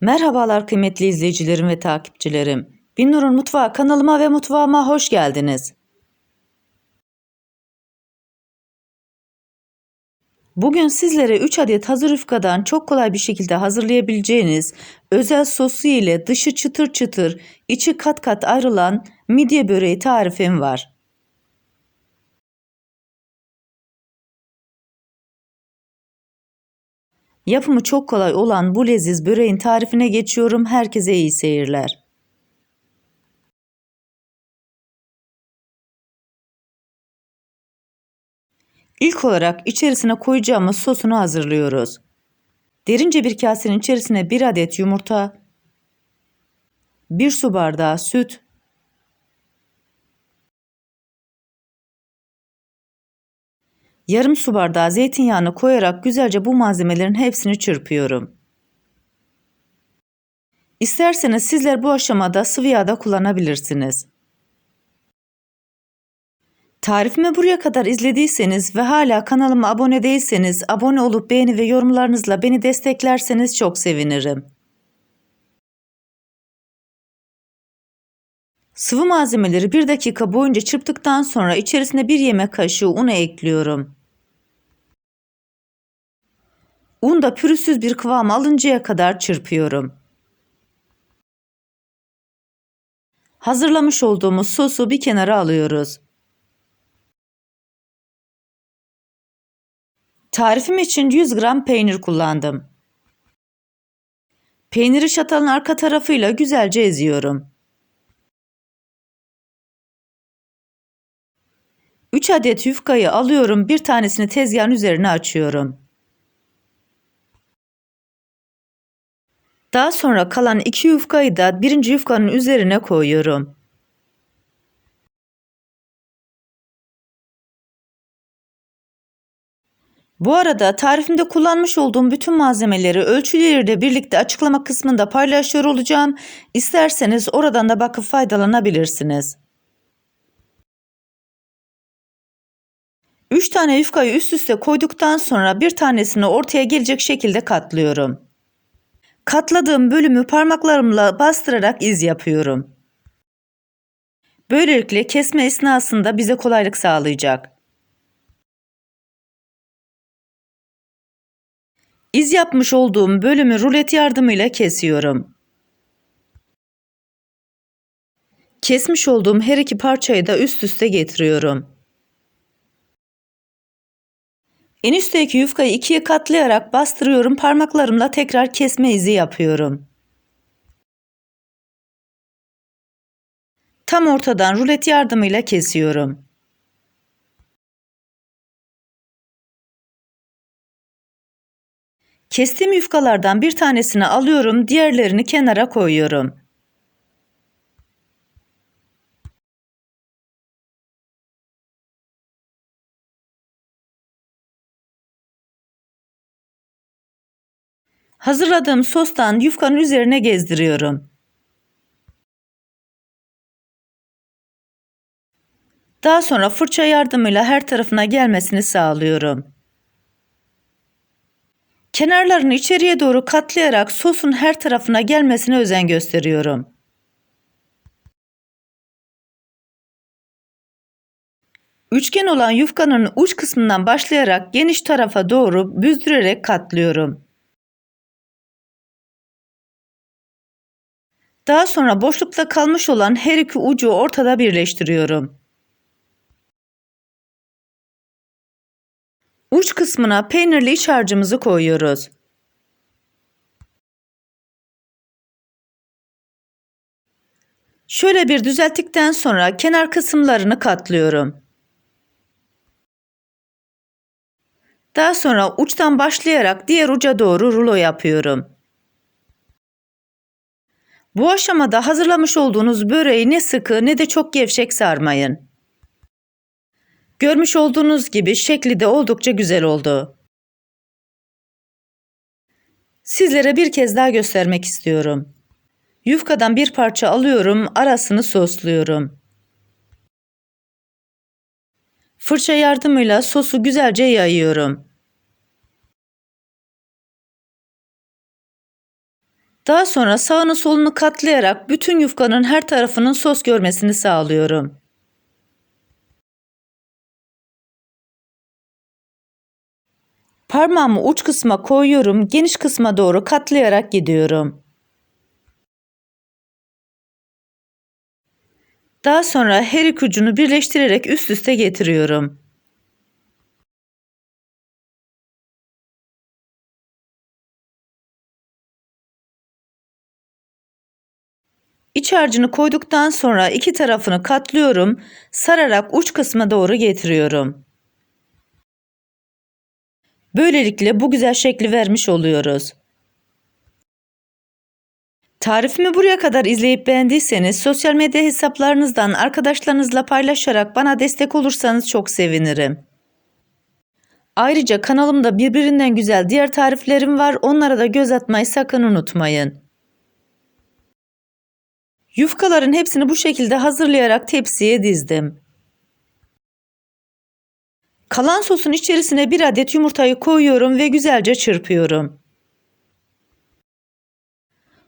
Merhabalar kıymetli izleyicilerim ve takipçilerim. Binnur'un Mutfağı kanalıma ve mutfağıma hoş geldiniz. Bugün sizlere 3 adet hazır yufkadan çok kolay bir şekilde hazırlayabileceğiniz özel sosu ile dışı çıtır çıtır, içi kat kat ayrılan midye böreği tarifim var. Yapımı çok kolay olan bu leziz böreğin tarifine geçiyorum. Herkese iyi seyirler. İlk olarak içerisine koyacağımız sosunu hazırlıyoruz. Derince bir kasenin içerisine bir adet yumurta, bir su bardağı süt, yarım su bardağı zeytinyağını koyarak güzelce bu malzemelerin hepsini çırpıyorum. İsterseniz sizler bu aşamada sıvı yağ da kullanabilirsiniz. Tarifimi buraya kadar izlediyseniz ve hala kanalıma abone değilseniz abone olup beğeni ve yorumlarınızla beni desteklerseniz çok sevinirim. Sıvı malzemeleri 1 dakika boyunca çırptıktan sonra içerisine 1 yemek kaşığı unu ekliyorum. Un da pürüzsüz bir kıvam alıncaya kadar çırpıyorum. Hazırlamış olduğumuz sosu bir kenara alıyoruz. Tarifim için 100 gram peynir kullandım. Peyniri çatalın arka tarafıyla güzelce eziyorum. 3 adet yufkayı alıyorum, bir tanesini tezgahın üzerine açıyorum. Daha sonra kalan iki yufkayı da birinci yufkanın üzerine koyuyorum. Bu arada tarifimde kullanmış olduğum bütün malzemeleri ölçüleriyle birlikte açıklama kısmında paylaşıyor olacağım. İsterseniz oradan da bakıp faydalanabilirsiniz. 3 tane yufkayı üst üste koyduktan sonra bir tanesini ortaya gelecek şekilde katlıyorum. Katladığım bölümü parmaklarımla bastırarak iz yapıyorum. Böylelikle kesme esnasında bize kolaylık sağlayacak. İz yapmış olduğum bölümü rulet yardımıyla kesiyorum. Kesmiş olduğum her iki parçayı da üst üste getiriyorum. En üstteki yufkayı ikiye katlayarak bastırıyorum. Parmaklarımla tekrar kesme izi yapıyorum. Tam ortadan rulet yardımıyla kesiyorum. Kestiğim yufkalardan bir tanesini alıyorum, diğerlerini kenara koyuyorum. Hazırladığım sostan yufkanın üzerine gezdiriyorum. Daha sonra fırça yardımıyla her tarafına gelmesini sağlıyorum. Kenarlarını içeriye doğru katlayarak sosun her tarafına gelmesine özen gösteriyorum. Üçgen olan yufkanın uç kısmından başlayarak geniş tarafa doğru büzdürerek katlıyorum. Daha sonra boşlukta kalmış olan her iki ucu ortada birleştiriyorum. Uç kısmına peynirli iç harcımızı koyuyoruz. Şöyle bir düzelttikten sonra kenar kısımlarını katlıyorum. Daha sonra uçtan başlayarak diğer uca doğru rulo yapıyorum. Bu aşamada hazırlamış olduğunuz böreği ne sıkı ne de çok gevşek sarmayın. Görmüş olduğunuz gibi şekli de oldukça güzel oldu. Sizlere bir kez daha göstermek istiyorum. Yufkadan bir parça alıyorum, arasını sosluyorum. Fırça yardımıyla sosu güzelce yayıyorum. Daha sonra sağını solunu katlayarak bütün yufkanın her tarafının sos görmesini sağlıyorum. Parmağımı uç kısma koyuyorum, geniş kısma doğru katlayarak gidiyorum. Daha sonra her iki ucunu birleştirerek üst üste getiriyorum. İç harcını koyduktan sonra iki tarafını katlıyorum, sararak uç kısma doğru getiriyorum. Böylelikle bu güzel şekli vermiş oluyoruz. Tarifimi buraya kadar izleyip beğendiyseniz sosyal medya hesaplarınızdan arkadaşlarınızla paylaşarak bana destek olursanız çok sevinirim. Ayrıca kanalımda birbirinden güzel diğer tariflerim var. Onlara da göz atmayı sakın unutmayın. Yufkaların hepsini bu şekilde hazırlayarak tepsiye dizdim. Kalan sosun içerisine bir adet yumurtayı koyuyorum ve güzelce çırpıyorum.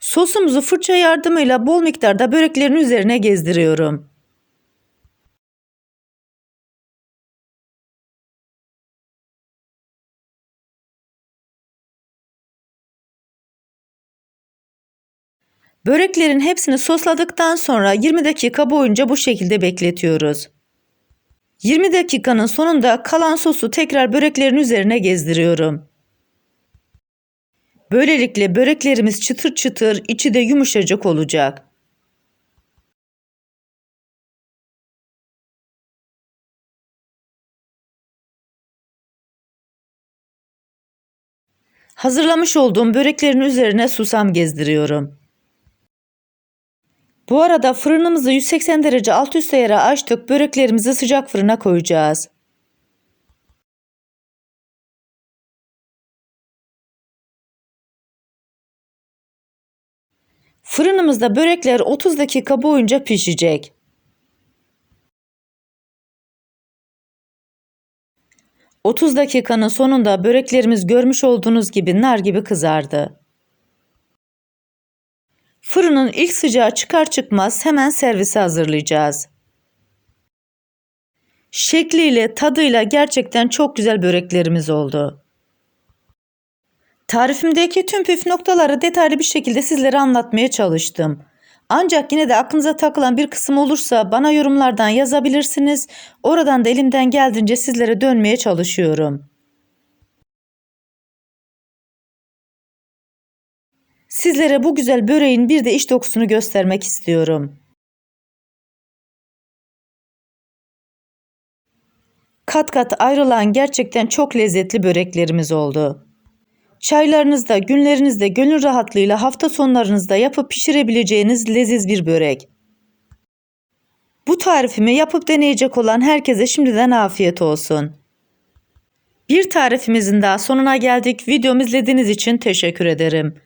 Sosumuzu fırça yardımıyla bol miktarda böreklerin üzerine gezdiriyorum. Böreklerin hepsini sosladıktan sonra 20 dakika boyunca bu şekilde bekletiyoruz. 20 dakikanın sonunda kalan sosu tekrar böreklerin üzerine gezdiriyorum. Böylelikle böreklerimiz çıtır çıtır, içi de yumuşacık olacak. Hazırlamış olduğum böreklerin üzerine susam gezdiriyorum. Bu arada fırınımızı 180 derece alt üst ayara açtık. Böreklerimizi sıcak fırına koyacağız. Fırınımızda börekler 30 dakika boyunca pişecek. ...30 dakikanın sonunda böreklerimiz görmüş olduğunuz gibi nar gibi kızardı. Fırının ilk sıcağı çıkar çıkmaz hemen servise hazırlayacağız. Şekliyle, tadıyla gerçekten çok güzel böreklerimiz oldu. Tarifimdeki tüm püf noktaları detaylı bir şekilde sizlere anlatmaya çalıştım. Ancak yine de aklınıza takılan bir kısım olursa bana yorumlardan yazabilirsiniz. Oradan da elimden geldiğince sizlere dönmeye çalışıyorum. Sizlere bu güzel böreğin bir de iç dokusunu göstermek istiyorum. Kat kat ayrılan gerçekten çok lezzetli böreklerimiz oldu. Çaylarınızda, günlerinizde gönül rahatlığıyla hafta sonlarınızda yapıp pişirebileceğiniz leziz bir börek. Bu tarifimi yapıp deneyecek olan herkese şimdiden afiyet olsun. Bir tarifimizin daha sonuna geldik. Videomu izlediğiniz için teşekkür ederim.